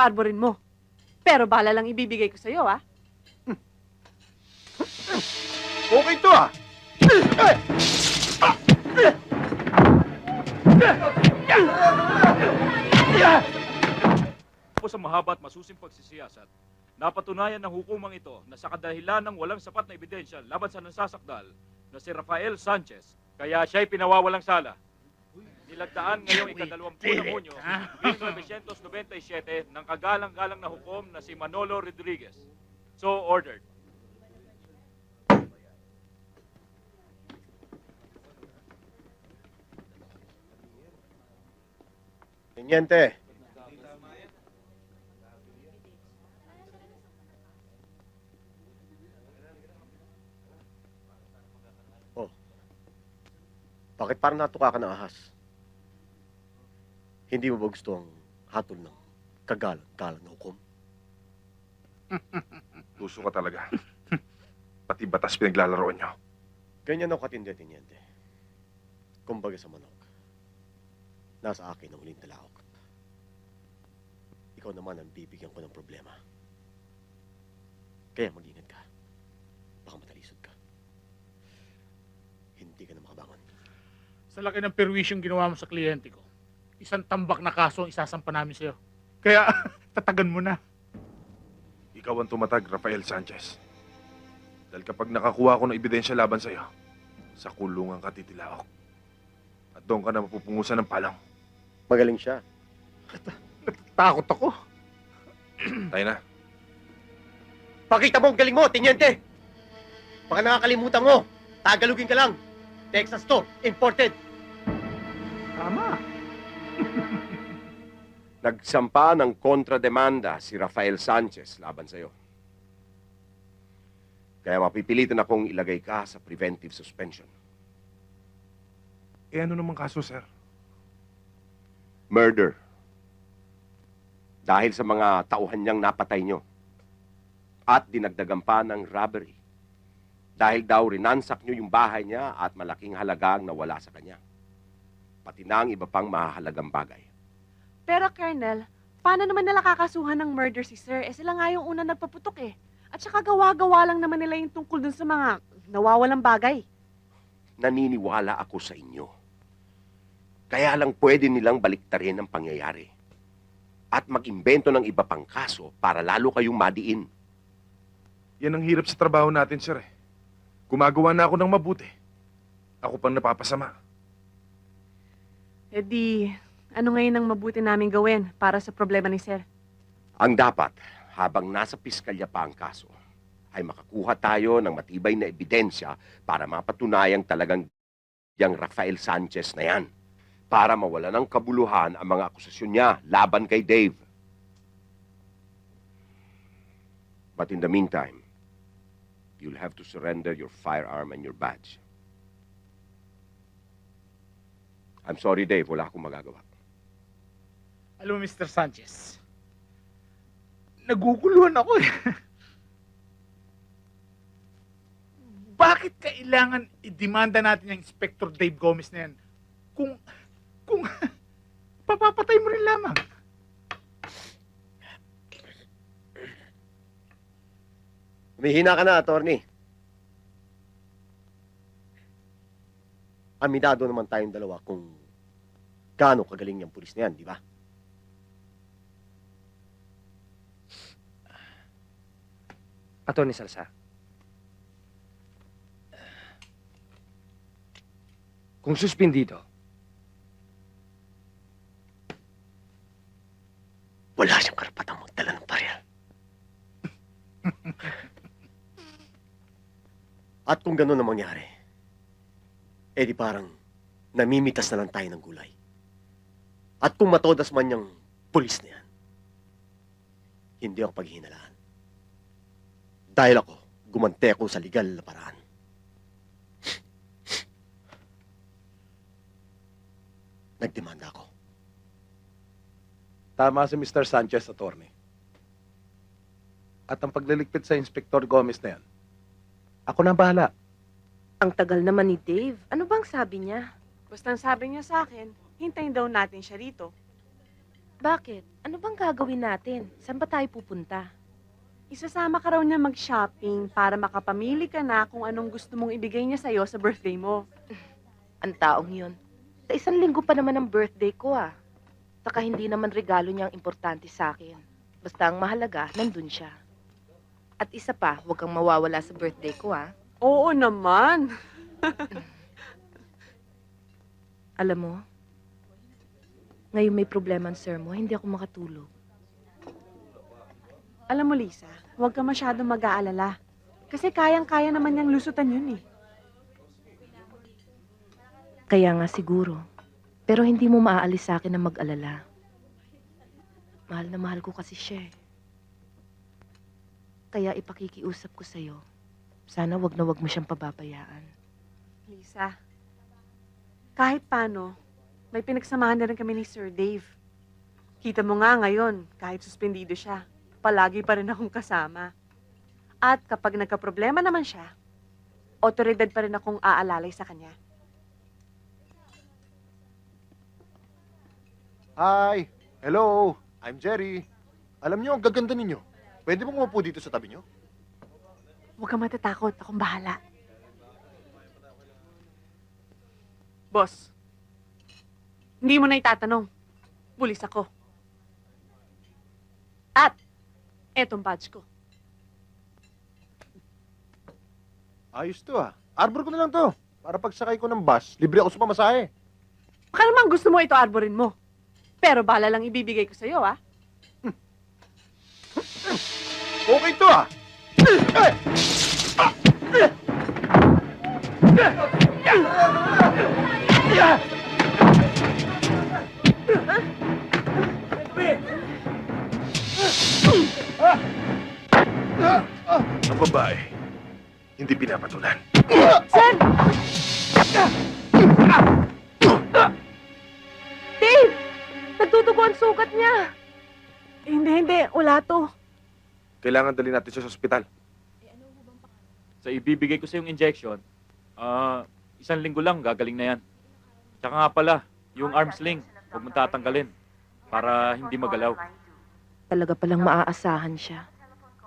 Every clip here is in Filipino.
arborin mo. Pero bala lang ibibigay ko sa'yo, ah. Okay to ah! po sa mahaba at masusing pagsisiyasat, napatunayan ng hukumang ito na sa kadahilan ng walang sapat na ebidensya laban sa nansasakdal na si Rafael Sanchez, kaya siya'y pinawawalang sala. Nilagdaan ngayong ikadalawampu ng Hunyo, 1997 ng kagalang-galang na hukom na si Manolo Rodriguez. So ordered. Teniente. Oh. Bakit parang natuka ka ng ahas? Hindi mo ba gusto ang hatol ng kagalang-galang na hukom? Tuso ka talaga. Pati batas pinaglalaroan nyo. Ganyan ako katindi, Teniente. Kumbaga sa manok. Nasa akin ang huling talaok. Ikaw naman ang bibigyan ko ng problema. Kaya mag-ingat ka. Baka matalisod ka. Hindi ka na makabangon. Sa laki ng perwisyong ginawa mo sa kliyente ko, isang tambak na kaso ang isasampa namin sa'yo. Kaya, tatagan mo na. Ikaw ang tumatag, Rafael Sanchez. Dahil kapag nakakuha ko ng ebidensya laban sa'yo, sa kulungan ka titilaok. At doon ka na mapupungusan ng palang. Magaling siya. Takot ako. Tayo na. Pakita mo ang galing mo, Teniente! Baka nakakalimutan mo. Tagalugin ka lang. Texas to. Imported. Nagsampa ng kontrademanda si Rafael Sanchez laban sa'yo. Kaya mapipilitan akong ilagay ka sa preventive suspension. Eh ano naman kaso, sir? Murder. Dahil sa mga tauhan niyang napatay nyo. At dinagdagan pa ng robbery. Dahil daw rinansak nyo yung bahay niya at malaking halagang nawala sa kanya. Pati na ang iba pang mahalagang bagay. Pero, Colonel, paano naman nila kakasuhan ng murder si Sir? Eh, sila nga yung una nagpaputok, eh. At saka gawa-gawa lang naman nila yung tungkol dun sa mga nawawalang bagay. naniniwala ako sa inyo. Kaya lang pwede nilang baliktarin ang pangyayari. At mag-imbento ng iba pang kaso para lalo kayong madiin. Yan ang hirap sa trabaho natin, sir eh. Gumagawa na ako ng mabuti. Ako pang napapasama. Eh di, ano ngayon ang mabuti namin gawin para sa problema ni Sir? Ang dapat, habang nasa piskalya pa ang kaso, ay makakuha tayo ng matibay na ebidensya para mapatunayang talagang yang Rafael Sanchez na yan. Para mawala ng kabuluhan ang mga akusasyon niya laban kay Dave. But in the meantime, you'll have to surrender your firearm and your badge. I'm sorry, Dave. Wala akong magagawa. Alam mo, Mr. Sanchez, naguguluhan ako eh. Bakit kailangan idemanda natin yung Inspector Dave Gomez na yan kung, kung papapatay mo rin lamang? Humihina ka na, attorney. Aminado naman tayong dalawa kung gaano kagaling yung pulis na yan, di ba? Attorney Salazar. Kung suspindido, Wala siyang karapatang magdala ng baril. At kung gano'n ang mangyari, eh di parang namimitas na lang tayo ng gulay. At kung matodas man yung pulis na yan, hindi ako paghihinalaan. Dahil ako, gumante ako sa legal na paraan. Nagdemanda ako. Tama si Mr. Sanchez, attorney. At ang pagliligpit sa Inspector Gomez na yan, ako na ang bahala. Ang tagal naman ni Dave. Ano bang sabi niya? Basta ang sabi niya sa akin, hintayin daw natin siya rito. Bakit? Ano bang gagawin natin? Saan ba tayo pupunta? Isasama ka raw niya mag-shopping para makapamili ka na kung anong gusto mong ibigay niya sa'yo sa birthday mo. Ang taong yun. Sa isang linggo pa naman ang birthday ko ah. Saka hindi naman regalo niya ang importante sa akin. Basta ang mahalaga, nandun siya. At isa pa, huwag kang mawawala sa birthday ko ah. Oo naman. Alam mo, ngayon may problema ang sir mo, hindi ako makatulog. Alam mo, Lisa, huwag ka masyadong mag-aalala. Kasi kayang-kaya naman niyang lusutan yun eh. Kaya nga siguro. Pero hindi mo maaalis sa akin na mag-alala. Mahal na mahal ko kasi siya eh. Kaya ipakikiusap ko sa'yo. Sana wag na wag mo siyang pababayaan. Lisa, kahit paano, may pinagsamahan na rin kami ni Sir Dave. Kita mo nga ngayon, kahit suspendido siya, palagi pa rin akong kasama. At kapag nagka-problema naman siya, otoridad pa rin akong aalalay sa kanya. Hi! Hello! I'm Jerry. Alam niyo, ang gaganda ninyo. Pwede bang umupo dito sa tabi niyo? Huwag kang matatakot, akong bahala. Boss, hindi mo na itatanong. Pulis ako. At, etong badge ko. Ayos to ah. Arbor ko na lang to. Para pagsakay ko ng bus, libre ako sa pamasahe. Baka naman gusto mo ito arborin mo. Pero bala lang ibibigay ko sa'yo, ah. Okay to ah! Ang babae, hindi pinapatulan. Sir! Dave! Nagtutugo ang sugat niya. Eh, hindi, hindi. Wala to. Kailangan dali natin siya sa ospital. Sa ibibigay ko sa yung injection, ah, isang linggo lang gagaling na yan. Tsaka nga pala, yung arm sling, huwag mong tatanggalin para hindi magalaw. Talaga palang maaasahan siya.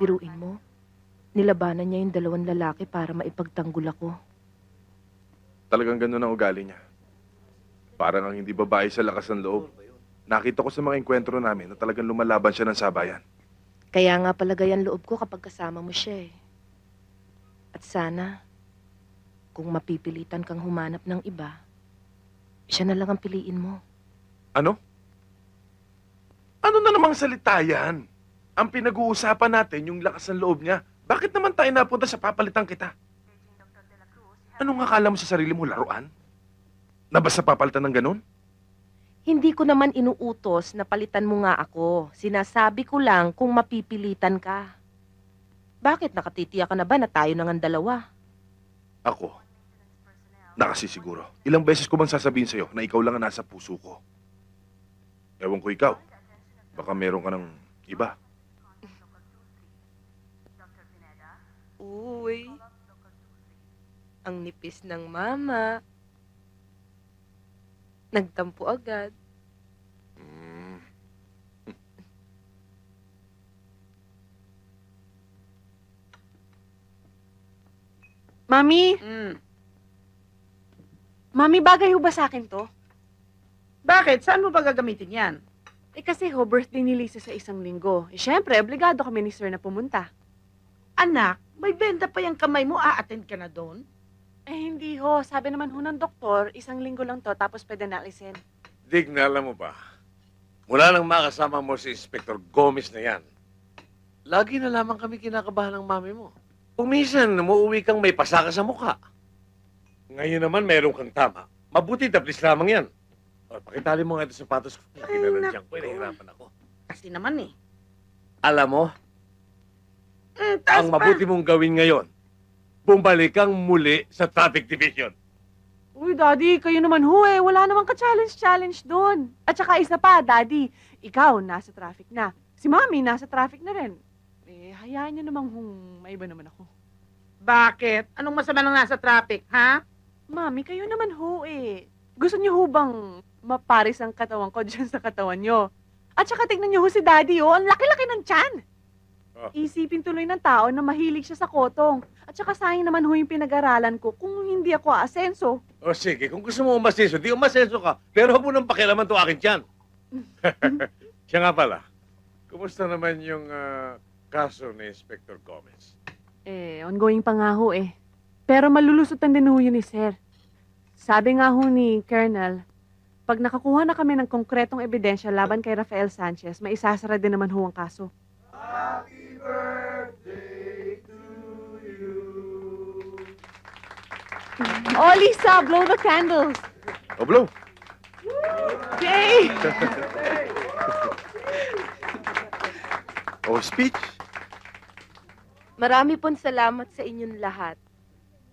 Biruin mo. Nilabanan niya yung dalawang lalaki para maipagtanggol ako. Talagang ganun ang ugali niya. Parang ang hindi babae sa lakas ng loob. Nakita ko sa mga enkwentro namin na talagang lumalaban siya ng sabayan. Kaya nga palagay ang loob ko kapag kasama mo siya eh. At sana, kung mapipilitan kang humanap ng iba, siya na lang ang piliin mo. Ano? Ano na namang salita yan? Ang pinag-uusapan natin yung lakas ng loob niya. Bakit naman tayo napunta sa papalitan kita? Anong akala mo sa sarili mo, laruan? Na basta papalitan ng ganun? Hindi ko naman inuutos na palitan mo nga ako. Sinasabi ko lang kung mapipilitan ka. Bakit nakatitiya ka na ba na tayo nang ang dalawa? Ako, nakasisiguro. Ilang beses ko bang sasabihin sa'yo na ikaw lang ang nasa puso ko? Ewan ko ikaw. Baka meron ka ng iba. Uy, ang nipis ng mama. Nagtampo agad. Mm. Mami! Mami, bagay ho ba sa akin to? Bakit? Saan mo ba gagamitin yan? Eh kasi ho, birthday ni Lisa sa isang linggo. Eh syempre, obligado kami ni Sir na pumunta. Anak, may benda pa yung kamay mo, a-attend ka na doon? Eh hindi ho, sabi naman ho ng doktor, isang linggo lang to tapos pwede na alisin. Dig, na alam mo ba? Mula nang makasama mo si Inspector Gomez na yan, lagi na lamang kami kinakabahan ng mami mo. Kung minsan, umuwi kang may pasaka sa mukha. Ngayon naman, meron kang tama. Mabuti, taplis lamang yan. O, pakitali mo nga ito sapatos ko. Ay, Kinanadyan ko, naku. nahihirapan ako. Kasi naman eh. Alam mo, Mm, taas ang pa. mabuti mong gawin ngayon, bumalik kang muli sa traffic division. Uy, Daddy, kayo naman ho eh. Wala namang ka-challenge-challenge doon. At saka isa pa, Daddy, ikaw nasa traffic na. Si Mami nasa traffic na rin. Eh, hayaan niyo namang hung may iba naman ako. Bakit? Anong masama nang nasa traffic, ha? Mami, kayo naman ho eh. Gusto niyo ho bang maparis ang katawan ko dyan sa katawan niyo? At saka tignan niyo ho si Daddy, oh. Ang laki-laki ng tiyan. Oh. Isipin tuloy ng tao na mahilig siya sa kotong. At saka sayang naman ho yung pinag-aralan ko kung hindi ako aasenso. O sige, kung gusto mo umasenso, di umasenso ka. Pero huwag mo nang pakialaman to akin dyan. Siya nga pala, kumusta naman yung ah, kaso ni Inspector Gomez? Eh, ongoing pa nga ho eh. Pero malulusutan din ho yun ni Sir. Sabi nga ho ni Colonel, pag nakakuha na kami ng konkretong ebidensya laban kay Rafael Sanchez, maisasara din naman ho ang kaso. Oh, Lisa, blow the candles. O, blow. Yay! O, speech. Marami pong salamat sa inyong lahat.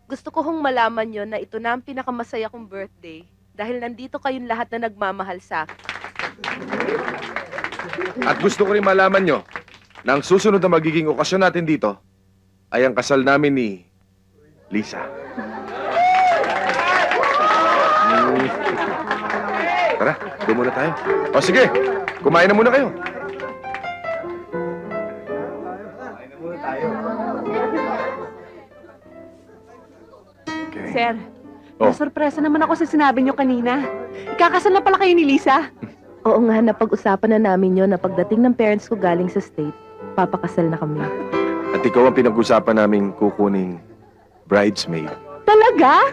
Gusto ko hong malaman nyo na ito na ang pinakamasaya kong birthday dahil nandito kayong lahat na nagmamahal sa akin. At gusto ko rin malaman nyo na ang susunod na magiging okasyon natin dito ay ang kasal namin ni Lisa. Mm. Tara, doon muna tayo. O sige, kumain na muna kayo. Okay. Sir, Oh. nasurpresa naman ako sa sinabi niyo kanina. Ikakasal na pala kayo ni Lisa. Oo nga, napag-usapan na namin yon na pagdating ng parents ko galing sa state, papakasal na kami. At ikaw ang pinag-usapan naming kukuning bridesmaid. Talaga?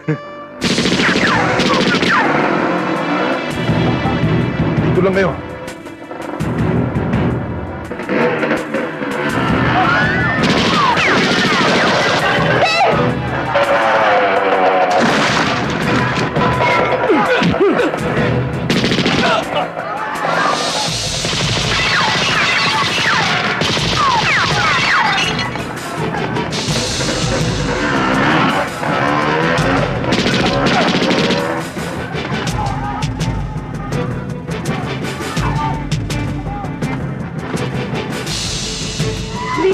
Dito lang kayo.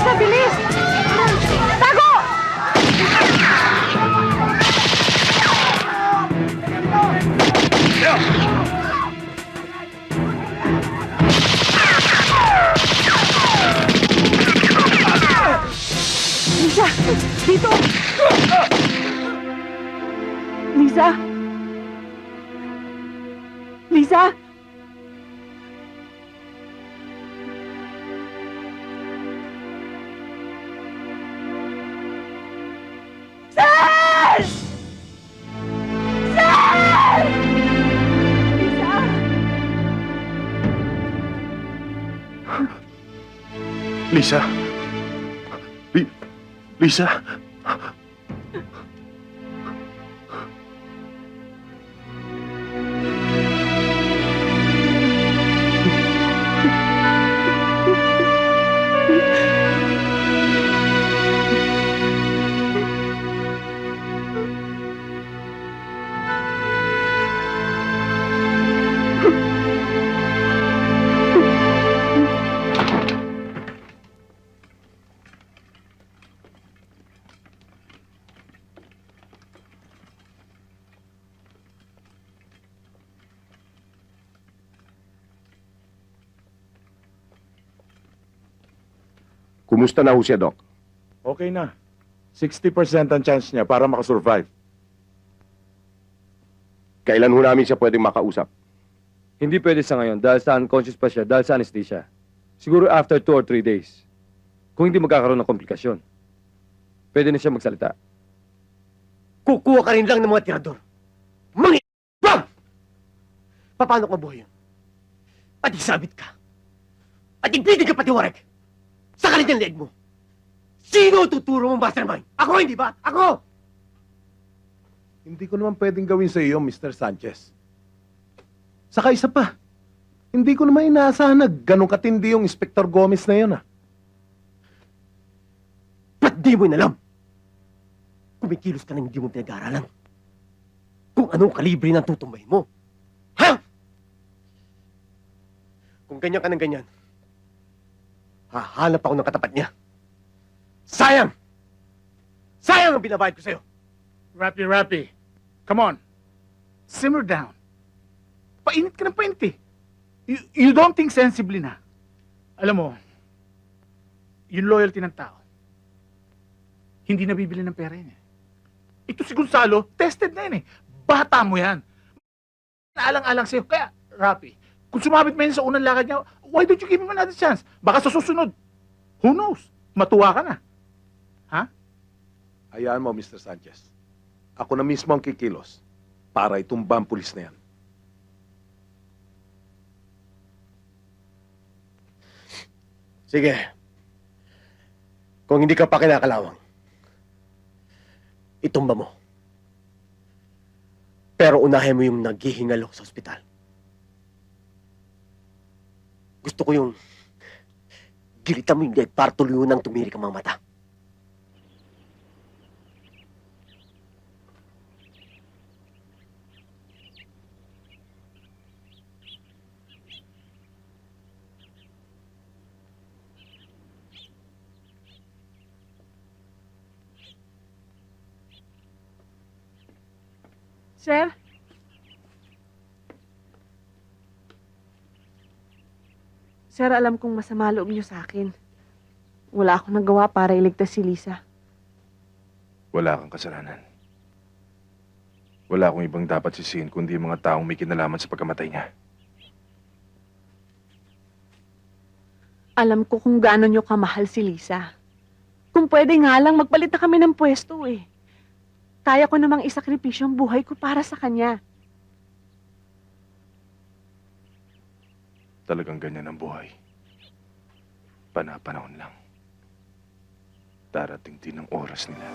Lisa, bilis! Tago! Lisa! Dito! Lisa! Lisa. Li Lisa. Kumusta na ho siya, Doc? Okay na. 60% ang chance niya para makasurvive. Kailan ho namin siya pwedeng makausap? Hindi pwede sa ngayon dahil sa unconscious pa siya dahil sa anesthesia. Siguro after two or three days. Kung hindi magkakaroon ng komplikasyon. Pwede na siya magsalita. Kukuha ka rin lang ng mga tirador. Mangi... Bang! Paano ka mabuhay yun? At isabit ka. At ipitin ka patiwarag. Sa kalinyang leeg mo. Sino tuturo mong mastermind? Ako, hindi ba? Ako! Hindi ko naman pwedeng gawin sa iyo, Mr. Sanchez. Saka isa pa, hindi ko naman inaasahan na ganun katindi yung Inspector Gomez na yun, ah. Ba't di mo inalam? Kumikilos ka nang hindi mo pinag-aaralan. Kung anong kalibre ng tutumbay mo. Ha? Kung ganyan ka ng ganyan, hahanap ako ng katapat niya. Sayang! Sayang ang binabayad ko sa'yo. Rappy, Rappy. Come on. Simmer down. Painit ka ng painit eh. You, you don't think sensibly na. Alam mo, yung loyalty ng tao, hindi nabibili ng pera yun eh. Ito si Gonzalo, tested na yun eh. Bata mo yan. Naalang-alang sa'yo. Kaya, Rapi, kung sumabit mo yun sa unang lakad niya, why don't you give him another chance? Baka sa susunod, who knows? Matuwa ka na. Hayaan mo, Mr. Sanchez. Ako na mismo ang kikilos para itumba ang pulis na yan. Sige. Kung hindi ka pa kinakalawang, itumba mo. Pero unahin mo yung naghihingalo sa ospital. Gusto ko yung gilitan mo yung leg para ng tumirik ang mga mata. Sir? Sir, alam kong masama loob niyo sa akin. Wala akong nagawa para iligtas si Lisa. Wala kang kasalanan. Wala akong ibang dapat sisihin kundi yung mga taong may kinalaman sa pagkamatay niya. Alam ko kung gaano niyo kamahal si Lisa. Kung pwede nga lang, magpalit na kami ng pwesto eh. Kaya ko namang isakripisyo ang buhay ko para sa kanya. Talagang ganyan ang buhay. Panapanahon lang. Darating din ang oras nila.